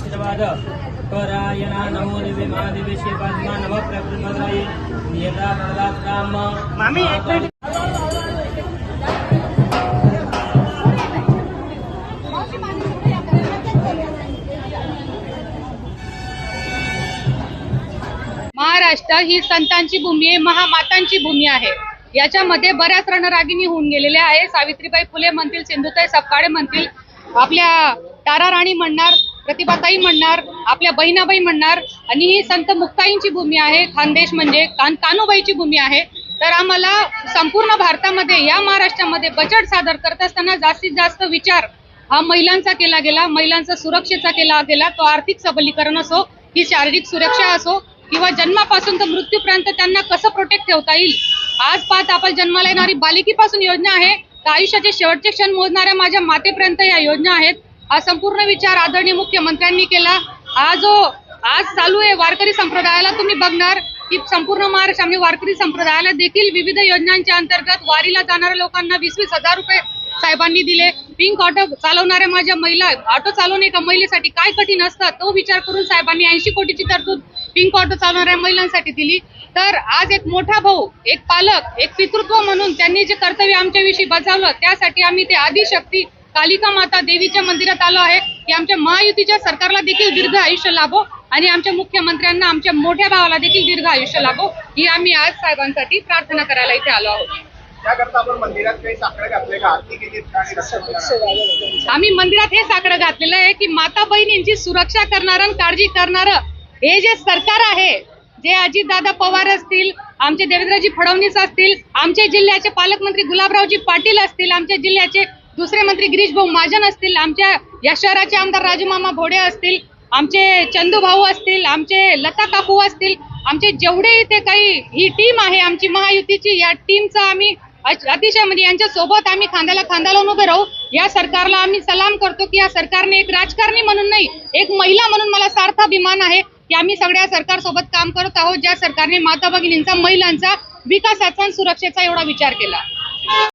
आशीर्वाद. परायणा नमो दिव्य महादिव्य श्री पद्मा नमः प्रकृतिमदायी नियता राम मामी महाराष्ट्र ही संतांची भूमी आहे महामातांची भूमी आहे. याच्यामध्ये बऱ्याच रणरागिणी होऊन गेलेल्या आहे सावित्रीबाई फुले म्हणतील सिंधुताई सपकाळे म्हणतील. आपल्या तारा राणी म्हणणार प्रतिभाताई म्हणणार आपल्या बहिणाबाई म्हणणार आणि ही संत मुक्ताईंची भूमी आहे खानदेश म्हणजे कान कानोबाईची भूमी आहे. तर आम्हाला संपूर्ण भारतामध्ये या महाराष्ट्रामध्ये बजेट सादर करत असताना जास्तीत जास्त विचार हा महिलांचा केला गेला महिलांचा सुरक्षेचा केला गेला तो आर्थिक सबलीकरण असो ही शारीरिक सुरक्षा असो किंवा जन्मापासून तर मृत्यूपर्यंत त्यांना कसं प्रोटेक्ट ठेवता येईल? आज पाच आपण जन्माला येणारी बालिकेपासून योजना आहे तर आयुष्याचे शेवटचे क्षण मोजणाऱ्या माझ्या मातेपर्यंत या योजना आहेत. हा संपूर्ण विचार आदरणीय मुख्यमंत्र्यांनी केला. हा जो आज चालू आहे वारकरी संप्रदायाला तुम्ही बघणार की संपूर्ण महाराष्ट्रामध्ये वारकरी संप्रदायाला देखील विविध योजनांच्या अंतर्गत वारीला जाणाऱ्या लोकांना वीस वीस हजार रुपये साहेबांनी दिले. पिंक ऑटो चालवणाऱ्या माझ्या महिला ऑटो चालवणे एका महिलेसाठी काय कठीण असतं तो विचार करून साहेबांनी ऐंशी कोटीची तरतूद पिंक ऑटो चालवणाऱ्या महिलांसाठी दिली. तर आज एक मोठा भाऊ एक पालक एक पितृत्व म्हणून त्यांनी जे कर्तव्य आमच्याविषयी बजावलं त्यासाठी आम्ही ते आदिशक्ती कालिका माता देवीच्या मंदिरात आलो आहे. की आमच्या महायुतीच्या सरकारला देखील दीर्घ आयुष्य लाभो आणि आमच्या मुख्यमंत्र्यांना आमच्या मोठ्या भावाला देखील दीर्घ आयुष्य लाभो. ही आम्ही आज साहेबांसाठी प्रार्थना करायला इथे आलो आहोत. त्याकरता आपण मंदिरात काही साखळे घातले का? आरती केली आणि रक्षण आम्ही मंदिरात हे साकडं घातलेलं आहे की माता बहिणींची सुरक्षा करणारं काळजी करणारं हे जे सरकार आहे जे अजितदादा पवार असतील आमचे देवेंद्रजी फडणवीस असतील आमचे जिल्ह्याचे पालकमंत्री गुलाबरावजी पाटील असतील आमच्या जिल्ह्याचे दुसरे मंत्री गिरीश भाऊ महाजन असतील आमच्या या शहराचे आमदार राजूमामा भोडे असतील आमचे चंदू भाऊ असतील आमचे लता काकू असतील आमचे जेवढे इथे काही ही टीम आहे आमची महायुतीची या टीमचा आम्ही अतिशय म्हणजे यांच्या सोबत आम्ही खांद्याला खांदा लावून उभे राहू. या सरकारला आम्ही सलाम करतो की या सरकारने एक राजकारणी म्हणून नाही एक महिला म्हणून मला सार्थ अभिमान आहे की आम्ही सगळ्या सरकार सोबत काम करत आहोत ज्या सरकारने माता भगिनींचा महिलांचा विकासाचा आणि सुरक्षेचा एवढा विचार केला.